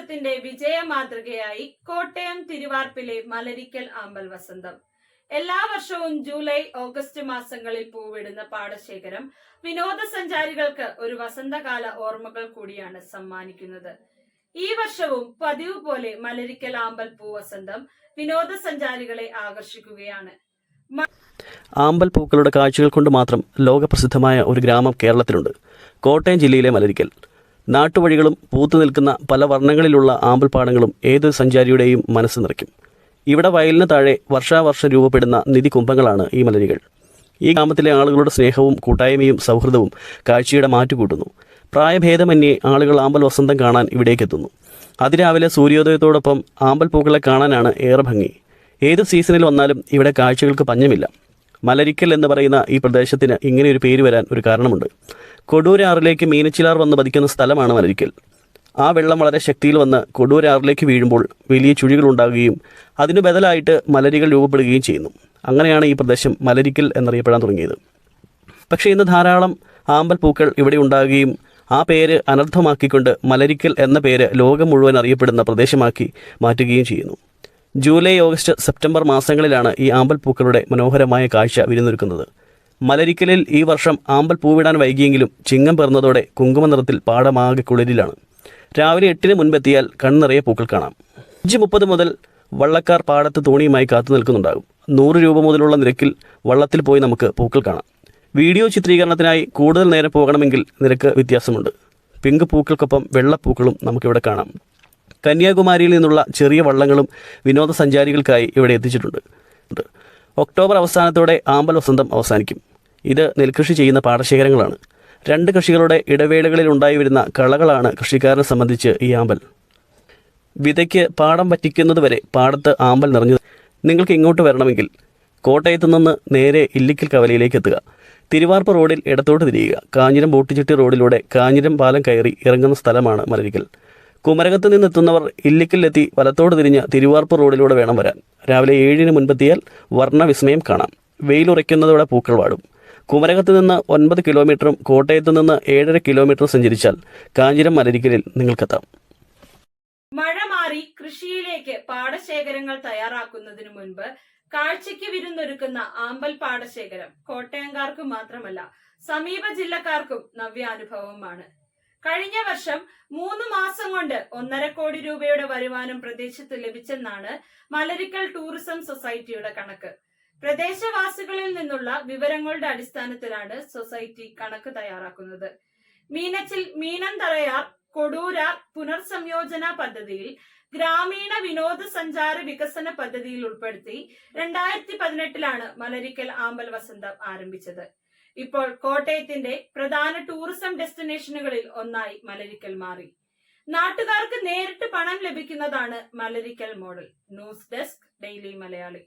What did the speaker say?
ടൂറിസത്തിന്റെ വിജയ മാതൃകയായി കോട്ടയം തിരുവാർപ്പിലെ മലരിക്കൽ ആമ്പൽ വസന്തം. എല്ലാ വർഷവും ജൂലൈ ഓഗസ്റ്റ് മാസങ്ങളിൽ പൂവിടുന്ന പാടശേഖരം വിനോദസഞ്ചാരികൾക്ക് ഒരു വസന്തകാല ഓർമ്മകൾ കൂടിയാണ് സമ്മാനിക്കുന്നത്. ഈ വർഷവും പതിവ് പോലെ മലരിക്കൽ ആമ്പൽ പൂവസന്തം വിനോദസഞ്ചാരികളെ ആകർഷിക്കുകയാണ്. ആമ്പൽ പൂക്കളുടെ കാഴ്ചകൾ കൊണ്ട് മാത്രം ലോകപ്രസിദ്ധമായ ഒരു ഗ്രാമം കേരളത്തിലുണ്ട്. കോട്ടയം ജില്ലയിലെ മലരിക്കൽ. നാട്ടുവഴികളും പൂത്തു നിൽക്കുന്ന പല വർണങ്ങളിലുള്ള ആമ്പൽപ്പാടങ്ങളും ഏതൊരു സഞ്ചാരിയുടെയും മനസ്സ് നിറയ്ക്കും. ഇവിടെ വയലിന് താഴെ വർഷാവർഷം രൂപപ്പെടുന്ന നിധി കുംഭങ്ങളാണ് ഈ മലരികൾ ഈ ഗ്രാമത്തിലെ ആളുകളുടെ സ്നേഹവും കൂട്ടായ്മയും സൗഹൃദവും കാഴ്ചയുടെ മാറ്റുകൂട്ടുന്നു. പ്രായഭേദമന്യേ ആളുകൾ ആമ്പൽ വസന്തം കാണാൻ ഇവിടേക്ക് എത്തുന്നു. അതിരാവിലെ സൂര്യോദയത്തോടൊപ്പം ആമ്പൽ പൂക്കളെ കാണാനാണ് ഏറെ ഭംഗി. ഏത് സീസണിൽ വന്നാലും ഇവിടെ കാഴ്ചകൾക്ക് പഞ്ഞമില്ല. മലരിക്കൽ എന്ന് പറയുന്ന ഈ പ്രദേശത്തിന് ഇങ്ങനെ ഒരു പേര് വരാൻ ഒരു കാരണമുണ്ട്. കൊടൂരാറിലേക്ക് മീനച്ചിലാർ വന്ന് പതിക്കുന്ന സ്ഥലമാണ് മലരിക്കൽ. ആ വെള്ളം വളരെ ശക്തിയിൽ വന്ന് കൊടൂരാറിലേക്ക് വീഴുമ്പോൾ വലിയ ചുഴികൾ ഉണ്ടാകുകയും അതിനു ബദലായിട്ട് മലരികൾ രൂപപ്പെടുകയും ചെയ്യുന്നു. അങ്ങനെയാണ് ഈ പ്രദേശം മലരിക്കൽ എന്നറിയപ്പെടാൻ തുടങ്ങിയത്. പക്ഷേ ഇന്ന് ധാരാളം ആമ്പൽ പൂക്കൾ ഇവിടെ ഉണ്ടാകുകയും ആ പേര് അനർത്ഥമാക്കിക്കൊണ്ട് മലരിക്കൽ എന്ന പേര് ലോകം മുഴുവൻ അറിയപ്പെടുന്ന പ്രദേശമാക്കി മാറ്റുകയും ചെയ്യുന്നു. ജൂലൈ ഓഗസ്റ്റ് സെപ്റ്റംബർ മാസങ്ങളിലാണ് ഈ ആമ്പൽ പൂക്കളുടെ മനോഹരമായ കാഴ്ച വിരുന്നൊരുക്കുന്നത്. മലരിക്കലിൽ ഈ വർഷം ആമ്പൽ പൂവിടാൻ വൈകിയെങ്കിലും ചിങ്ങം പിറന്നതോടെ കുങ്കുമ നിറത്തിൽ പാടമാകെ കുളിരിലാണ്. രാവിലെ എട്ടിന് മുൻപെത്തിയാൽ കണ്ണിറയെ പൂക്കൾ കാണാം. അഞ്ച് മുപ്പത് മുതൽ വള്ളക്കാർ പാടത്ത് തോണിയുമായി കാത്തു നിൽക്കുന്നുണ്ടാകും. നൂറ് രൂപ മുതലുള്ള നിരക്കിൽ വള്ളത്തിൽ പോയി നമുക്ക് പൂക്കൾ കാണാം. വീഡിയോ ചിത്രീകരണത്തിനായി കൂടുതൽ നേരം പോകണമെങ്കിൽ നിരക്ക് വ്യത്യാസമുണ്ട്. പിങ്ക് പൂക്കൾക്കൊപ്പം വെള്ളപ്പൂക്കളും നമുക്കിവിടെ കാണാം. കന്യാകുമാരിയിൽ നിന്നുള്ള ചെറിയ വള്ളങ്ങളും വിനോദസഞ്ചാരികൾക്കായി ഇവിടെ എത്തിച്ചിട്ടുണ്ട്. ഒക്ടോബർ അവസാനത്തോടെ ആമ്പൽ വസന്തം അവസാനിക്കും. ഇത് നെൽകൃഷി ചെയ്യുന്ന പാടശേഖരങ്ങളാണ്. രണ്ട് കൃഷികളുടെ ഇടവേളകളിൽ ഉണ്ടായി വരുന്ന കളകളാണ് കൃഷിക്കാരനെ സംബന്ധിച്ച് ഈ ആമ്പൽ. വിതയ്ക്ക് പാടം പറ്റിക്കുന്നതുവരെ പാടത്ത് ആമ്പൽ നിറഞ്ഞു. നിങ്ങൾക്ക് ഇങ്ങോട്ട് വരണമെങ്കിൽ കോട്ടയത്തു നിന്ന് നേരെ ഇല്ലിക്കൽ കവലയിലേക്ക് എത്തുക. തിരുവാർപ്പ് റോഡിൽ ഇടത്തോട്ട് തിരിയുക. കാഞ്ഞിരം ബോട്ടിച്ചിട്ടി റോഡിലൂടെ കാഞ്ഞിരം പാലം കയറി ഇറങ്ങുന്ന സ്ഥലമാണ് മലരിക്കൽ കുമരകത്ത് നിന്നെത്തുന്നവർ ഇല്ലിക്കലിലെത്തി വലത്തോട് തിരിഞ്ഞ് തിരുവാർപ്പ് റോഡിലൂടെ വേണം വരാൻ. രാവിലെ ഏഴിന് മുൻപെത്തിയാൽ വർണവിസ്മയം കാണാം. വെയിലുറയ്ക്കുന്നതോടെ പൂക്കൾ വാടും. കുമരകത്ത് നിന്ന് ഒൻപത് കിലോമീറ്ററും കോട്ടയത്ത് നിന്ന് ഏഴര കിലോമീറ്റർ സഞ്ചരിച്ചാൽ കാഞ്ഞിരം മലരിക്കലിൽ നിങ്ങൾക്കെത്താം. മഴ മാറി കൃഷിയിലേക്ക് പാടശേഖരങ്ങൾ തയ്യാറാക്കുന്നതിന് മുൻപ് കാഴ്ചയ്ക്ക് വിരുന്നൊരുക്കുന്ന ആമ്പൽ പാടശേഖരം കോട്ടയംകാർക്കും മാത്രമല്ല സമീപ ജില്ലക്കാർക്കും നവ്യാനുഭവമാണ്. കഴിഞ്ഞ വർഷം മൂന്ന് മാസം കൊണ്ട് ഒന്നര കോടി രൂപയുടെ വരുമാനം പ്രദേശത്ത് ലഭിച്ചെന്നാണ് മലരിക്കൽ ടൂറിസം സൊസൈറ്റിയുടെ കണക്ക്. പ്രദേശവാസികളിൽ നിന്നുള്ള വിവരങ്ങളുടെ അടിസ്ഥാനത്തിലാണ് സൊസൈറ്റി കണക്ക് തയ്യാറാക്കുന്നത്. മീനച്ചിൽ മീനന്തറയാർ കൊടൂരാർ പുനർസംയോജന പദ്ധതിയിൽ ഗ്രാമീണ വിനോദസഞ്ചാര വികസന പദ്ധതിയിൽ ഉൾപ്പെടുത്തി രണ്ടായിരത്തി പതിനെട്ടിലാണ് മലരിക്കൽ ആമ്പൽ വസന്തം ആരംഭിച്ചത്. ഇപ്പോൾ കോട്ടയത്തിന്റെ പ്രധാന ടൂറിസം ഡെസ്റ്റിനേഷനുകളിൽ ഒന്നായി മലരിക്കൽ മാറി. നാട്ടുകാർക്ക് നേരിട്ട് പണം ലഭിക്കുന്നതാണ് Malarikkal model. News desk daily Malayali.